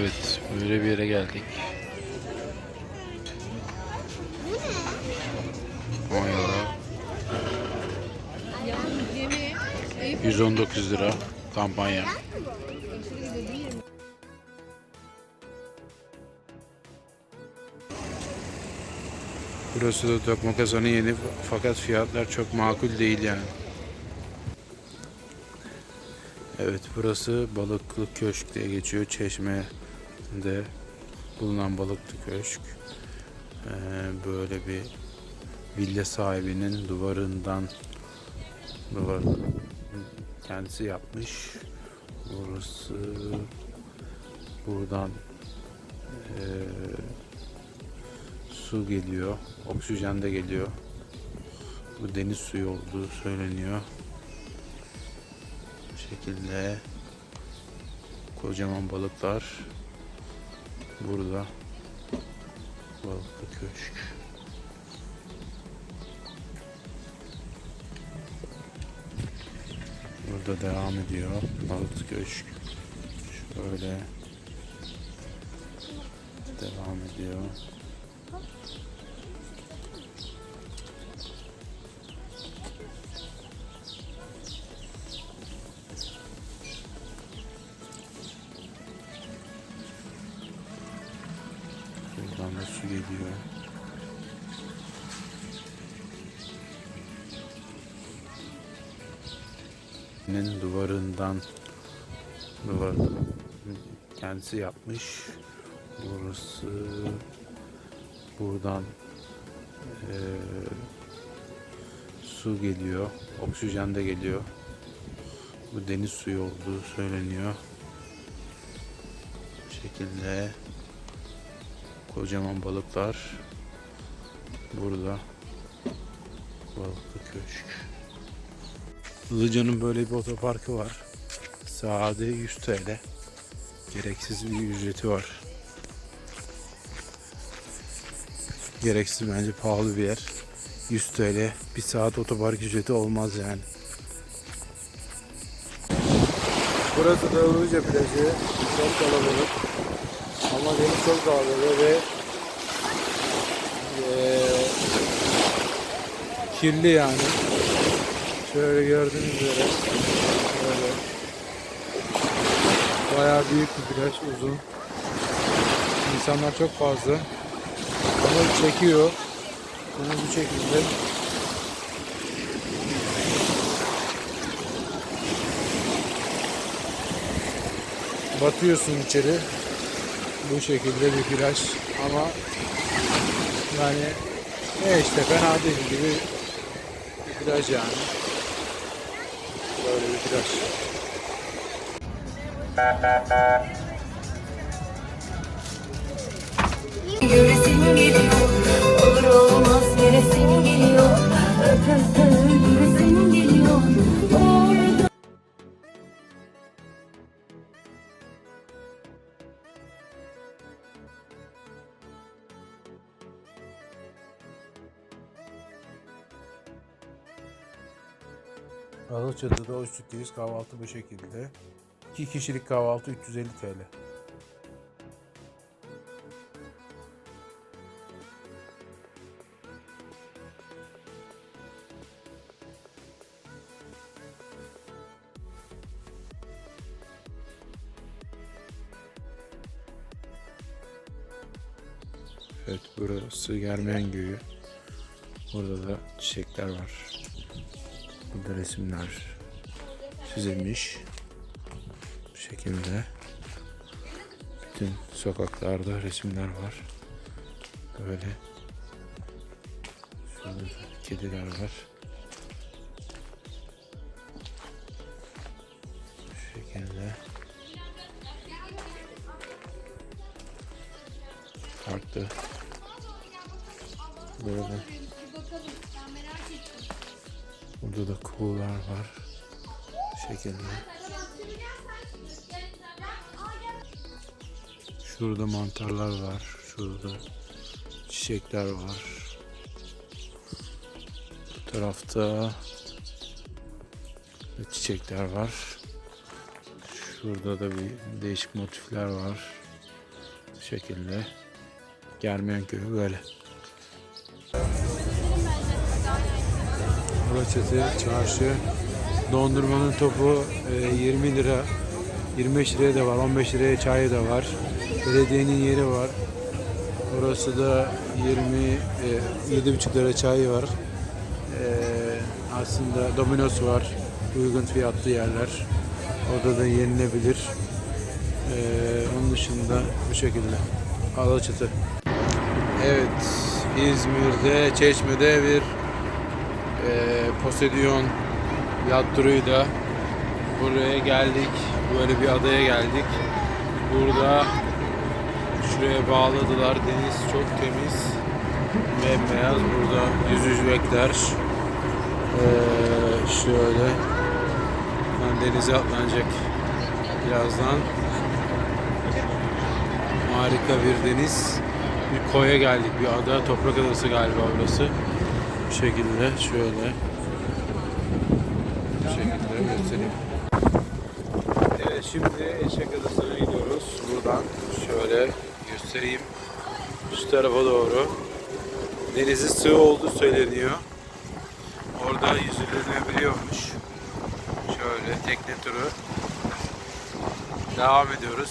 Evet, böyle bir yere geldik. Konya'da 119 lira kampanya. Burası da Tokma Kazanı yeni fakat fiyatlar çok makul değil yani. Evet burası Balıklı Köşk diye geçiyor. Çeşme'de bulunan Balıklı Köşk. Ee, böyle bir villa sahibinin duvarından duvar kendisi yapmış. Burası buradan eee, su geliyor. Oksijen de geliyor. Bu deniz suyu olduğu söyleniyor. Bu şekilde kocaman balıklar burada balıklı köşk. Burada devam ediyor balıklı köşk. Şöyle devam ediyor. Geliyor. Nin duvarından duvar kendisi yapmış. Burası buradan eee, su geliyor. Oksijen de geliyor. Bu deniz suyu olduğu söyleniyor. Bu şekilde kocaman balıklar burada balıklı köşk. Ilıca'nın böyle bir otoparkı var. Sade 100 TL. Gereksiz bir ücreti var. Gereksiz bence pahalı bir yer. 100 TL bir saat otopark ücreti olmaz yani. Burası da Ilıca plajı. Çok kalabalık. Ama deniz çok dalgalı ve eee, kirli yani. Şöyle gördüğünüz üzere böyle bayağı büyük bir plaj uzun. İnsanlar çok fazla. Ama çekiyor. Bunu bu şekilde. Batıyorsun içeri. Bu şekilde bir plaj ama yani ne işte fena değil gibi bir plaj yani. Böyle bir plaj. Göresim Alaçatı'da o sütteyiz kahvaltı bu şekilde. 2 kişilik kahvaltı 350 TL. Evet burası Germen Göyü. Burada da çiçekler var. Burada resimler çizilmiş. Bu şekilde. Bütün sokaklarda resimler var. Böyle. Şurada da kediler var. Bu şekilde. Farklı. Böyle. Burada da kuğular var. Bu şekilde. Şurada mantarlar var. Şurada çiçekler var. Bu tarafta çiçekler var. Şurada da bir değişik motifler var. şekilde. Germeyen köyü böyle. Alaçatı çarşı. Dondurmanın topu e, 20 lira. 25 liraya da var. 15 liraya çayı da var. Belediyenin yeri var. Orası da 20 e, 7,5 lira çayı var. E, aslında Domino's var. Uygun fiyatlı yerler. Orada da yenilebilir. E, onun dışında bu şekilde. Alaçatı. Evet, İzmir'de, Çeşme'de bir e, Poseidon yat turuyla buraya geldik. Böyle bir adaya geldik. Burada şuraya bağladılar. Deniz çok temiz. Bembeyaz. Burada yüzücekler. Ee, şöyle. Ben denize atlanacak birazdan. Harika bir deniz. Bir koya geldik. Bir ada. Toprak adası galiba burası. Bu şekilde. Şöyle. Bu şekilde göstereyim. Evet şimdi Eşek Adası'na gidiyoruz. Buradan şöyle göstereyim. Şu tarafa doğru. Denizi sığ olduğu söyleniyor. Orada yüzülenebiliyormuş. Şöyle tekne turu. Devam ediyoruz.